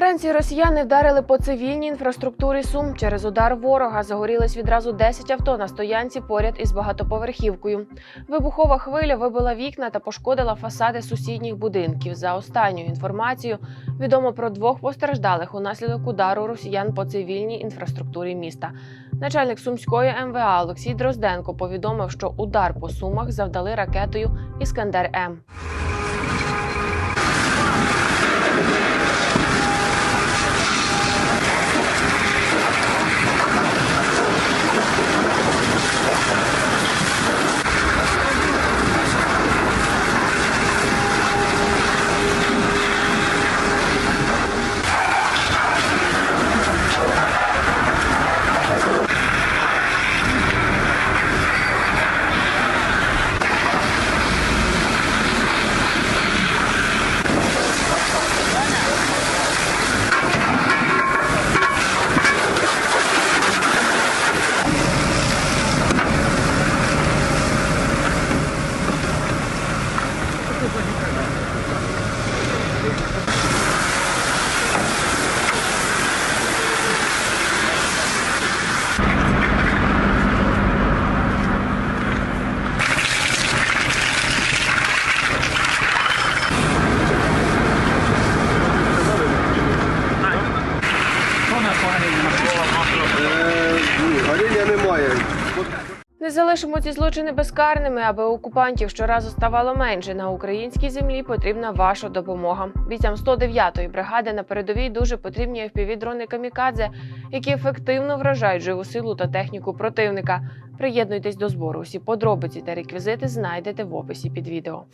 Вранці росіяни вдарили по цивільній інфраструктурі Сум. Через удар ворога загорілись відразу 10 авто на стоянці поряд із багатоповерхівкою. Вибухова хвиля вибила вікна та пошкодила фасади сусідніх будинків. За останньою інформацією відомо про двох постраждалих унаслідок удару росіян по цивільній інфраструктурі міста. Начальник сумської МВА Олексій Дрозденко повідомив, що удар по сумах завдали ракетою Іскандер М. Залишимо ці злочини безкарними, аби окупантів щоразу ставало менше. На українській землі потрібна ваша допомога. Бійцям 109-ї бригади на передовій дуже потрібні FPV-дрони камікадзе, які ефективно вражають живу силу та техніку противника. Приєднуйтесь до збору. Усі подробиці та реквізити знайдете в описі під відео.